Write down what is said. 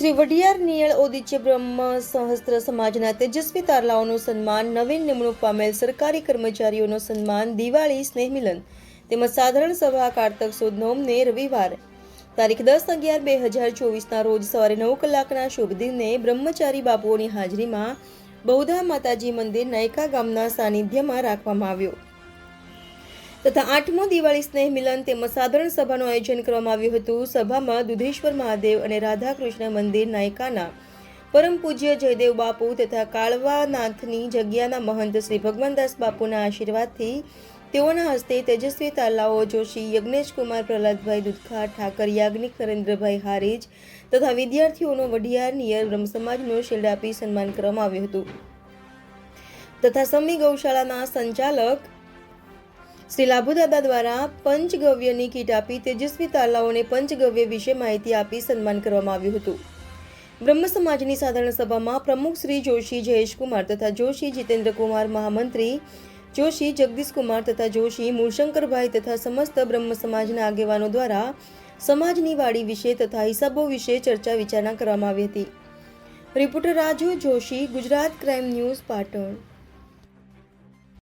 શ્રી વડિયાર નિયળ ઓદિત્ય બ્રહ્મ સહસ્ત્ર સમાજના તેજસ્વી તારલાઓનું સન્માન, નવીન નિમણૂક પામેલ સરકારી કર્મચારીઓનું સન્માન, દિવાળી સ્નેહ મિલન તેમજ સાધારણ સભા, કારતક સુદ નોમને રવિવાર તારીખ દસ અગિયાર બે હજાર ચોવીસના રોજ સવારે નવ કલાકના શુભ દિને બ્રહ્મચારી બાપુઓની હાજરીમાં બહુધા માતાજી મંદિર નાયકા ગામના સાનિધ્યમાં રાખવામાં આવ્યો. તથા આઠમો દિવાળી સ્નેહ મિલન તેમજ સાધારણ સભાનું આયોજન કરવામાં આવ્યું હતું. સભામાં દુધેશ્વર મહાદેવ અને રાધાકૃષ્ણ મંદિર નાયકાના પરમ પૂજ્ય જયદેવ બાપુ તથા કાળવાનાથની જગ્યાના મહંત શ્રી ભગવાનદાસ બાપુના આશીર્વાદથી તેઓના હસ્તે તેજસ્વી તાલાઓ, જોશી, યજ્ઞેશ કુમાર, પ્રહલાદભાઈ દુધખા, ઠાકર, યાજ્ઞિક, નરેન્દ્રભાઈ હારેજ તથા વિદ્યાર્થીઓનો વઢિયાર, નિયર બ્રહ્મસમાજનો શિલ્ડ આપી સન્માન કરવામાં આવ્યું હતું. તથા સમી ગૌશાળાના સંચાલક શ્રી લાભુદાદા દ્વારા પંચગવ્યની કીટ આપી તેજસ્વી તાલાઓને પંચગવ્ય વિશે માહિતી આપી સન્માન કરવામાં આવ્યું હતું. બ્રહ્મ સમાજની સાધારણ સભામાં પ્રમુખ શ્રી જોશી જયેશકુમાર તથા જોશી જીતેન્દ્રકુમાર મહામંત્રી જોશી જગદીશકુમાર તથા જોશી મૂળશંકરભાઈ તથા સમસ્ત બ્રહ્મ સમાજના આગેવાનો દ્વારા સમાજની વાડી વિશે તથા હિસાબો વિશે ચર્ચા વિચારણા કરવામાં આવી હતી. Reporter Raju Joshi, Gujarat crime news Patan.